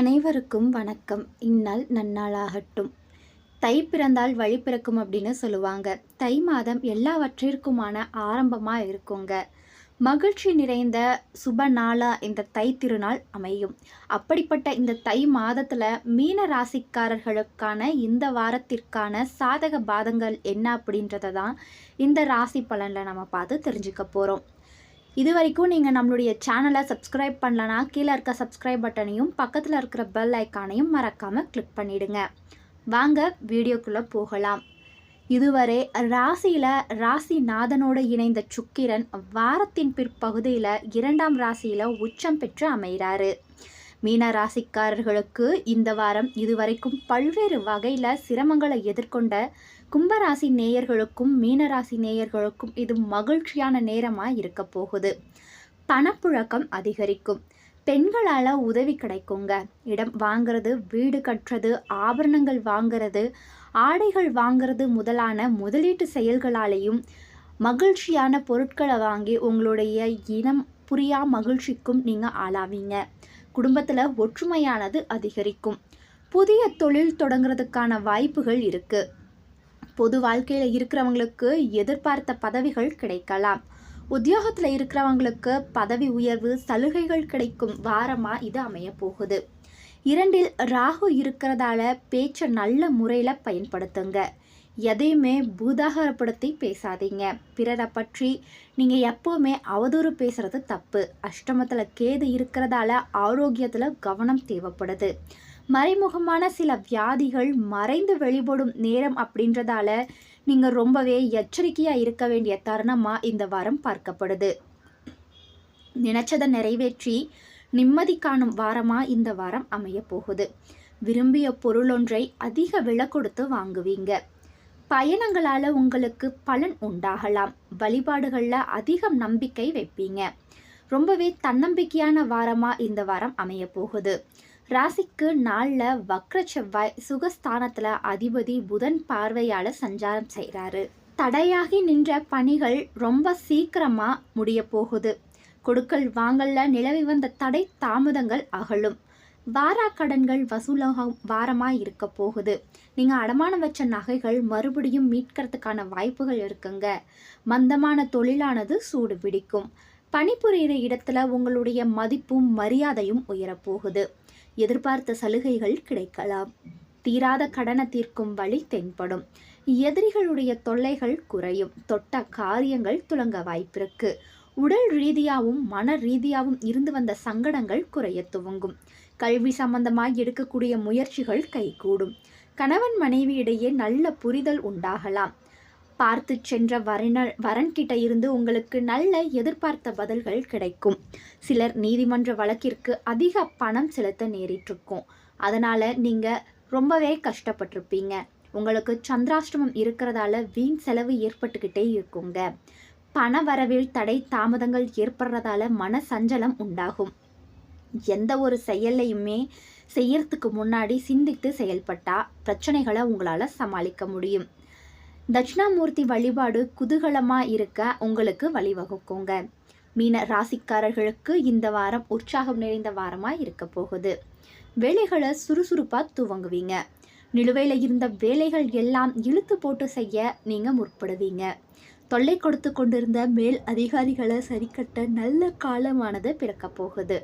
அனைவருக்கும் வணக்கம். இந்நாள் நன்னாளாகட்டும். தை பிறந்தால் வழி பிறக்கும் அப்படின்னு சொல்லுவாங்க. தை மாதம் எல்லாவற்றிற்குமான ஆரம்பமாக இருக்குங்க. மகிழ்ச்சி நிறைந்த சுப நாளா இந்த தை திருநாள் அமையும். அப்படிப்பட்ட இந்த தை மாதத்தில் மீன ராசிக்காரர்களுக்கான இந்த வாரத்திற்கான சாதக பாதங்கள் என்ன அப்படின்றத தான் இந்த ராசி பலனில் நம்ம பார்த்து தெரிஞ்சுக்க போகிறோம் இது வரைக்கும் நீங்கள் நம்மளுடைய சேனலை சப்ஸ்கிரைப் பண்ணலனா கீழே இருக்க சப்ஸ்கிரைப் பட்டனையும் பக்கத்தில் இருக்கிற பெல் ஐக்கானையும் மறக்காமல் கிளிக் பண்ணிவிடுங்க வாங்க வீடியோக்குள்ளே போகலாம். இதுவரை ராசியில் ராசி நாதனோடு இணைந்த சுக்கிரன் வாரத்தின் பிற்பகுதியில் இரண்டாம் ராசியில் உச்சம் பெற்று அமைகிறாரு. மீன ராசிக்காரர்களுக்கு இந்த வாரம் இதுவரைக்கும் பல்வேறு வகையில் சிரமங்களை எதிர்கொண்ட கும்பராசி நேயர்களுக்கும் மீனராசி நேயர்களுக்கும் இது மகிழ்ச்சியான நேரமாக இருக்க போகுது. பணப்புழக்கம் அதிகரிக்கும். பெண்களால் உதவி கிடைக்குங்க. இடம் வாங்கிறது வீடு கட்டுறது ஆபரணங்கள் வாங்கிறது ஆடைகள் வாங்கிறது முதலான முதலீட்டு செயல்களாலேயும் மகிழ்ச்சியான பொருட்களை வாங்கி உங்களுடைய இனம் புரியா மகிழ்ச்சிக்கும் நீங்கள் ஆளாவீங்க. குடும்பத்தில் ஒற்றுமையானது அதிகரிக்கும். புதிய தொழில் தொடங்குறதுக்கான வாய்ப்புகள் இருக்குது பொது வாழ்க்கையில் இருக்கிறவங்களுக்கு எதிர்பார்த்த பதவிகள் கிடைக்கலாம். உத்தியோகத்தில் இருக்கிறவங்களுக்கு பதவி உயர்வு சலுகைகள் கிடைக்கும் வாரமாக இது அமைய போகுது. இரண்டில் ராகு இருக்கிறதால பேச்சை நல்ல முறையில் பயன்படுத்துங்க. எதையுமே பூதாகரப்படுத்தி பேசாதீங்க. பிறரை பற்றி நீங்கள் எப்போவுமே அவதூறு பேசுகிறது தப்பு. அஷ்டமத்தில் கேது இருக்கிறதால ஆரோக்கியத்தில் கவனம் தேவைப்படுது. மறைமுகமான சில வியாதிகள் மறைந்து வெளிப்படும் நேரம் அப்படின்றதால நீங்கள் ரொம்பவே எச்சரிக்கையாக இருக்க வேண்டிய தருணமாக இந்த வாரம் பார்க்கப்படுது. நினைச்சதை நிறைவேற்றி நிம்மதி காணும் வாரமாக இந்த வாரம் அமைய போகுது. விரும்பிய பொருளொன்றை அதிக விலை கொடுத்து வாங்குவீங்க. பயணங்களால் உங்களுக்கு பலன் உண்டாகலாம். வழிபாடுகளில் அதிகம் நம்பிக்கை வைப்பீங்க. ரொம்பவே தன்னம்பிக்கையான வாரமாக இந்த வாரம் அமைய போகுது. ராசிக்கு நாளில் வக்ர செவ்வாய் சுகஸ்தானத்தில் அதிபதி புதன் பார்வையால் சஞ்சாரம் செய்கிறாரு தடையாகி நின்ற பணிகள் ரொம்ப சீக்கிரமாக முடிய போகுது. கொடுக்கல் வாங்கல்ல நிலவி வந்த தடை தாமதங்கள் அகலும். வாரா கடன்கள் வசூலாக வாரமாக இருக்க போகுது. நீங்கள் அடமானம் வச்ச நகைகள் மறுபடியும் மீட்கிறதுக்கான வாய்ப்புகள் இருக்குங்க. மந்தமான தொழிலானது சூடு பிடிக்கும். பணிபுரிகிற இடத்துல உங்களுடைய மதிப்பும் மரியாதையும் உயரப்போகுது எதிர்பார்த்த சலுகைகள் கிடைக்கலாம். தீராத கடனை தீர்க்கும் வழி தென்படும். எதிரிகளுடைய தொல்லைகள் குறையும். தொட்ட காரியங்கள் துளங்க வாய்ப்பிருக்கு. உடல் ரீதியாகவும் மன ரீதியாகவும் இருந்து வந்த சங்கடங்கள் குறைய துவங்கும். கல்வி சம்பந்தமாக எடுக்கக்கூடிய முயற்சிகள் கைகூடும். கணவன் மனைவி இடையே நல்ல புரிதல் உண்டாகலாம். பார்த்து சென்ற வரன வரன்கிட்ட இருந்து உங்களுக்கு நல்ல எதிர்பார்த்த பதில்கள் கிடைக்கும். சிலர் நீதிமன்ற வழக்கிற்கு அதிக பணம் செலுத்த நேரிட்டிருக்கும். அதனால் நீங்கள் ரொம்பவே கஷ்டப்பட்டிருப்பீங்க. உங்களுக்கு சந்திராஷ்டமம் இருக்கிறதால வீண் செலவு ஏற்பட்டுக்கிட்டே இருக்குங்க. பண வரவில் தடை தாமதங்கள் ஏற்படுறதால மன சஞ்சலம் உண்டாகும். எந்த ஒரு செயலையுமே செய்யறதுக்கு முன்னாடி சிந்தித்து செயல்பட்டால் பிரச்சனைகளை உங்களால் சமாளிக்க முடியும். தட்சிணாமூர்த்தி வழிபாடு குதூகலமாக இருக்க உங்களுக்கு வழிவகுக்குங்க. மீன ராசிக்காரர்களுக்கு இந்த வாரம் உற்சாகம் நிறைந்த வாரமாக இருக்க போகுது. வேலைகளை சுறுசுறுப்பாக துவங்குவீங்க. நிலுவையில் இருந்த வேலைகள் எல்லாம் இழுத்து போட்டு செய்ய நீங்கள் முற்படுவீங்க. தொல்லை கொடுத்து கொண்டிருந்த மேல் அதிகாரிகளை சரிக்கட்ட நல்ல காலமானது பிறக்க போகுது.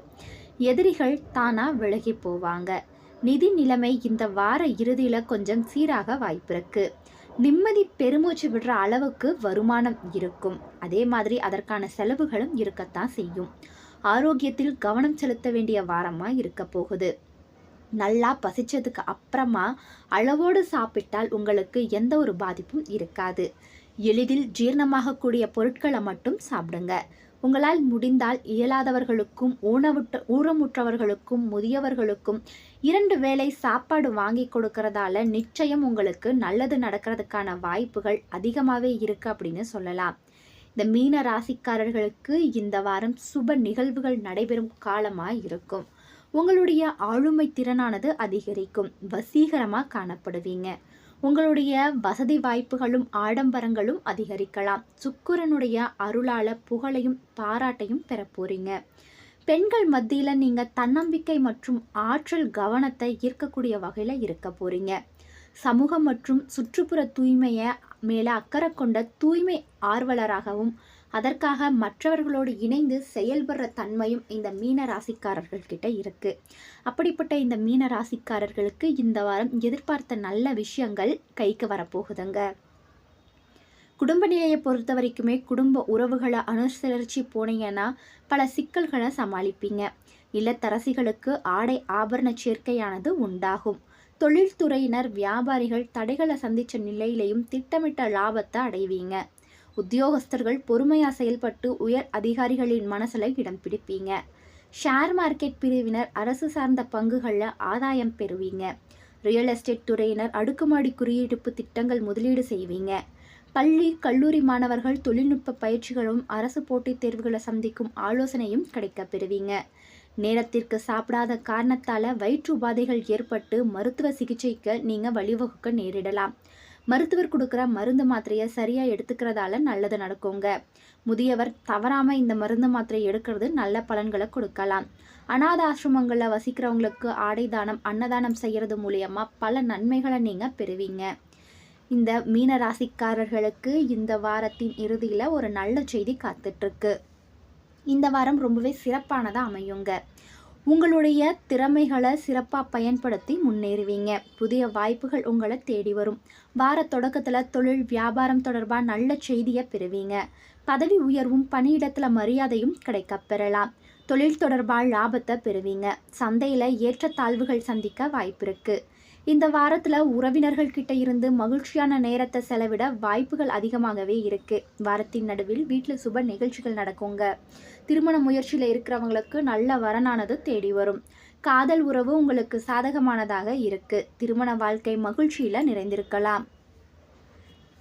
எதிரிகள் தானாக விலகி போவாங்க. நிதி நிலைமை இந்த வார இறுதியில் கொஞ்சம் சீராக வாய்ப்பிருக்கு நிம்மதி பெருமூச்சு விடுற அளவுக்கு வருமானம் இருக்கும். அதே மாதிரி அதற்கான செலவுகளும் இருக்கத்தான் செய்யும். ஆரோக்கியத்தில் கவனம் செலுத்த வேண்டிய வாரமாக இருக்க போகுது. நல்லா பசிச்சதுக்கு அப்புறமா அளவோடு சாப்பிட்டால் உங்களுக்கு எந்த ஒரு பாதிப்பும் இருக்காது. எளிதில் ஜீரணமாகக்கூடிய பொருட்களை மட்டும் சாப்பிடுங்க. உங்களால் முடிந்தால் இயலாதவர்களுக்கும் ஊனவுட்ட ஊனமுற்றவர்களுக்கும் முதியவர்களுக்கும் இரண்டு வேளை சாப்பாடு வாங்கி கொடுக்கறதால நிச்சயம் உங்களுக்கு நல்லது நடக்கிறதுக்கான வாய்ப்புகள் அதிகமாகவே இருக்குது அப்படின்னு சொல்லலாம். இந்த மீன ராசிக்காரர்களுக்கு இந்த வாரம் சுப நிகழ்வுகள் நடைபெறும் காலமாக இருக்கும். உங்களுடைய ஆளுமை திறனானது அதிகரிக்கும். வசீகரமாக காணப்படுவீங்க. உங்களுடைய வசதி வாய்ப்புகளும் ஆடம்பரங்களும் அதிகரிக்கலாம். சுக்குரனுடைய அருளால புகழையும் பாராட்டையும் பெற போறீங்க. பெண்கள் மத்தியில் நீங்கள் தன்னம்பிக்கை மற்றும் ஆற்றல் கவனத்தை ஈர்க்கக்கூடிய வகையில் இருக்க போகிறீங்க சமூகம் மற்றும் சுற்றுப்புற தூய்மையை மேலே அக்கறை கொண்ட தூய்மை ஆர்வலராகவும் அதற்காக மற்றவர்களோடு இணைந்து செயல்படுற தன்மையும் இந்த மீன ராசிக்காரர்கள்கிட்ட இருக்குது இருக்கு. அப்படிப்பட்ட இந்த மீன ராசிக்காரர்களுக்கு இந்த வாரம் எதிர்பார்த்த நல்ல விஷயங்கள் கைக்கு வரப்போகுதுங்க. குடும்ப நிலையை பொறுத்த வரைக்குமே குடும்ப உறவுகளை அனுசரித்து போனீங்கன்னா பல சிக்கல்களை சமாளிப்பீங்க. இல்லத்தரசிகளுக்கு ஆடை ஆபரண சேர்க்கையானது உண்டாகும். தொழில்துறையினர் வியாபாரிகள் தடைகளை சந்தித்த நிலையிலையும் திட்டமிட்ட லாபத்தை அடைவீங்க. உத்தியோகஸ்தர்கள் பொறுமையாக செயல்பட்டு உயர் அதிகாரிகளின் மனசில் இடம் பிடிப்பீங்க. ஷேர் மார்க்கெட் பிரிவினர் அரசு சார்ந்த பங்குகளில் ஆதாயம் பெறுவீங்க. ரியல் எஸ்டேட் துறையினர் அடுக்குமாடி குறியீடுப்பு திட்டங்கள் முதலீடு செய்வீங்க. பள்ளி கல்லூரி மாணவர்கள் தொழில்நுட்ப பயிற்சிகளும் அரசு போட்டித் தேர்வுகளை சந்திக்கும் ஆலோசனையும் கிடைக்க பெறுவீங்க. நேரத்திற்கு சாப்பிடாத காரணத்தால் வயிற்று உபாதைகள் ஏற்பட்டு மருத்துவ சிகிச்சைக்கு நீங்கள் வழிவகுக்க நேரிடலாம். மருத்துவர் கொடுக்குற மருந்து மாத்திரையை சரியாக எடுத்துக்கிறதால நல்லது நடக்குங்க. முதியவர் தவறாமல் இந்த மருந்து மாத்திரை எடுக்கிறது நல்ல பலன்களை கொடுக்கலாம். அநாத ஆசிரமங்களில் வசிக்கிறவங்களுக்கு ஆடை தானம் அன்னதானம் செய்கிறது மூலியமாக பல நன்மைகளை நீங்கள் பெறுவீங்க. இந்த மீன ராசிக்காரர்களுக்கு இந்த வாரத்தின் இறுதியில் ஒரு நல்ல செய்தி காத்துட்ருக்கு இந்த வாரம் ரொம்பவே சிறப்பானதாக அமையுங்க. உங்களுடைய திறமைகளை சிறப்பாக பயன்படுத்தி முன்னேறுவீங்க. புதிய வாய்ப்புகள் உங்களை தேடி வரும். வார தொடக்கத்தில் தொழில் வியாபாரம் தொடர்பாக நல்ல செய்தியை பெறுவீங்க. பதவி உயர்வும் பணியிடத்தில் மரியாதையும் கிடைக்க பெறலாம். தொழில் தொடர்பாக லாபத்தை பெறுவீங்க. சந்தையில் ஏற்றத்தாழ்வுகள் சந்திக்க வாய்ப்பு இருக்குது இந்த வாரத்தில் உறவினர்கள் கிட்ட இருந்து மகிழ்ச்சியான நேரத்தை செலவிட வாய்ப்புகள் அதிகமாகவே இருக்கு. வாரத்தின் நடுவில் வீட்டில் சுப நிகழ்ச்சிகள் நடக்குங்க. திருமண முயற்சியில் இருக்கிறவங்களுக்கு நல்ல வரனானது தேடி வரும். காதல் உறவு உங்களுக்கு சாதகமானதாக இருக்கு. திருமண வாழ்க்கை மகிழ்ச்சியில் நிறைந்திருக்கலாம்.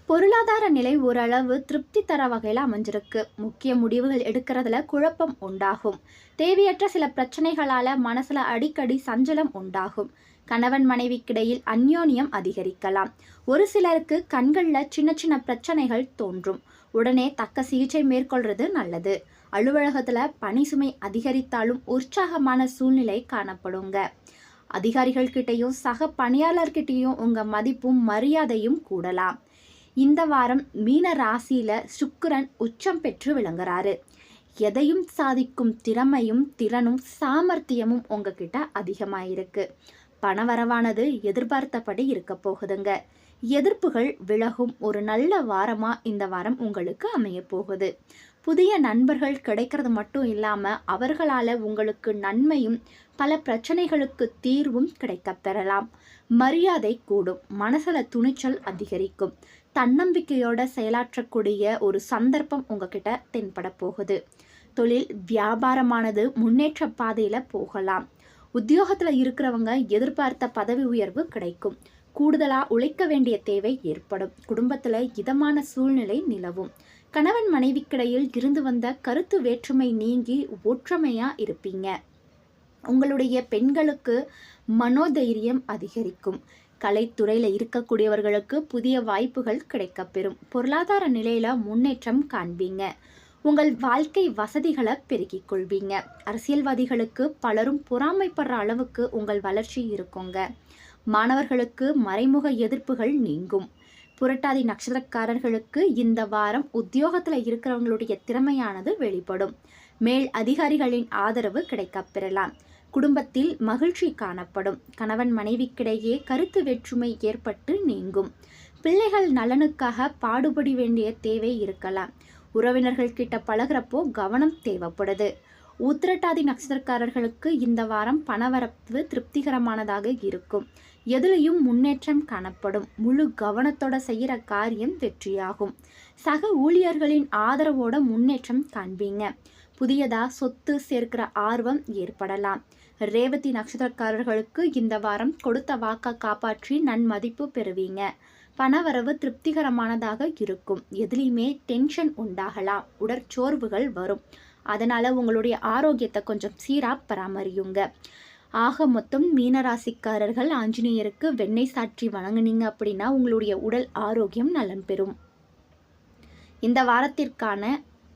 பொருளாதார நிலை ஓரளவு திருப்தி தர வகையில் அமைஞ்சிருக்கு. முக்கிய முடிவுகள் எடுக்கிறதுல குழப்பம் உண்டாகும். தேவையற்ற சில பிரச்சனைகளால் மனசில் அடிக்கடி சஞ்சலம் உண்டாகும். கணவன் மனைவிக்கிடையில் அந்யோன்யம் அதிகரிக்கலாம். ஒரு சிலருக்கு கண்களில் சின்ன சின்ன பிரச்சனைகள் தோன்றும். உடனே தக்க சிகிச்சை மேற்கொள்வது நல்லது. அலுவலகத்தில் பணி சுமை அதிகரித்தாலும் உற்சாகமான சூழ்நிலை காணப்படுங்க. அதிகாரிகள்கிட்டையும் சக பணியாளர்கிட்டையும் உங்கள் மதிப்பும் மரியாதையும் கூடலாம். இந்த வாரம் மீன ராசியில சுக்கிரன் உச்சம் பெற்று விளங்குறாரு. எதையும் சாதிக்கும் திறமையும் திறனும் சாமர்த்தியமும் உங்ககிட்ட அதிகமாயிருக்கு. பணவரவானது எதிர்பார்த்தபடி இருக்க போகுதுங்க. எதிர்ப்புகள் விலகும் ஒரு நல்ல வாரமா இந்த வாரம் உங்களுக்கு அமைய போகுது. புதிய நண்பர்கள் கிடைக்கிறது மட்டும் இல்லாமல் அவர்களால் உங்களுக்கு நன்மையும் பல பிரச்சனைகளுக்கு தீர்வும் கிடைக்க பெறலாம். மரியாதை கூடும். மனசில் துணிச்சல் அதிகரிக்கும். தன்னம்பிக்கையோட செயலாற்றக்கூடிய ஒரு சந்தர்ப்பம் உங்ககிட்ட தென்பட போகுது. தொழில் வியாபாரமானது முன்னேற்ற பாதையில் போகலாம். உத்தியோகத்தில் இருக்கிறவங்க எதிர்பார்த்த பதவி உயர்வு கிடைக்கும். கூடுதலாக உழைக்க வேண்டிய தேவை ஏற்படும். குடும்பத்தில் இதமான சூழ்நிலை நிலவும். கணவன் மனைவிக்கிடையில் இருந்து வந்த கருத்து வேற்றுமை நீங்கி ஒற்றுமையாக இருப்பீங்க. உங்களுடைய பெண்களுக்கு மனோதைரியம் அதிகரிக்கும். கலைத்துறையில் இருக்கக்கூடியவர்களுக்கு புதிய வாய்ப்புகள் கிடைக்கப்பெறும். பொருளாதார நிலையில் முன்னேற்றம் காண்பீங்க. உங்கள் வாழ்க்கை வசதிகளை பெருக்கிக் கொள்வீங்க. அரசியல்வாதிகளுக்கு பலரும் பொறாமைப்படுற அளவுக்கு உங்கள் வளர்ச்சி இருக்குங்க. மாணவர்களுக்கு மறைமுக எதிர்ப்புகள் நீங்கும். புரட்டாதி நட்சத்திரக்காரர்களுக்கு இந்த வாரம் உத்தியோகத்தில் இருக்கிறவங்களுடைய திறமையானது வெளிப்படும். மேல் அதிகாரிகளின் ஆதரவு கிடைக்கப் பெறலாம் குடும்பத்தில் மகிழ்ச்சி காணப்படும். கணவன் மனைவிக்கிடையே கருத்து வேற்றுமை ஏற்பட்டு நீங்கும். பிள்ளைகள் நலனுக்காக பாடுபடி வேண்டிய தேவை இருக்கலாம். உறவினர்கள் கிட்ட பழகிறப்போ கவனம் தேவைப்படுது. உத்திரட்டாதி நட்சத்திரக்காரர்களுக்கு இந்த வாரம் பணவரப்பு திருப்திகரமானதாக இருக்கும். எதுலையும் முன்னேற்றம் காணப்படும். முழு கவனத்தோட செய்கிற காரியம் வெற்றியாகும். சக ஊழியர்களின் ஆதரவோட முன்னேற்றம் காண்பீங்க. புதியதாக சொத்து சேர்க்கிற ஆர்வம் ஏற்படலாம். ரேவதி நட்சத்திரக்காரர்களுக்கு இந்த வாரம் கொடுத்த வாக்கை காப்பாற்றி நன்மதிப்பு பெறுவீங்க. பணவரவு திருப்திகரமானதாக இருக்கும். எதுலேயுமே டென்ஷன் உண்டாகலாம். உடற்சோர்வுகள் வரும். அதனால் உங்களுடைய ஆரோக்கியத்தை கொஞ்சம் சீராக பராமரியுங்க. ஆக மொத்தம் மீனராசிக்காரர்கள் ஆஞ்சநேயருக்கு வெண்ணெய் சாற்றி வணங்குனீங்க அப்படின்னா உங்களுடைய உடல் ஆரோக்கியம் நலன் பெறும். இந்த வாரத்திற்கான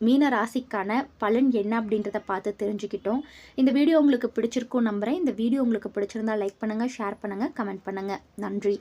மீன ராசிக்கான பலன் என்ன அப்படின்றத பார்த்து தெரிஞ்சுக்கிட்டோம். இந்த வீடியோ உங்களுக்கு பிடிச்சிருக்கும் நம்புகிறேன் இந்த வீடியோ உங்களுக்கு பிடிச்சிருந்தா லைக் பண்ணுங்கள் ஷேர் பண்ணுங்கள் கமெண்ட் பண்ணுங்கள் நன்றி.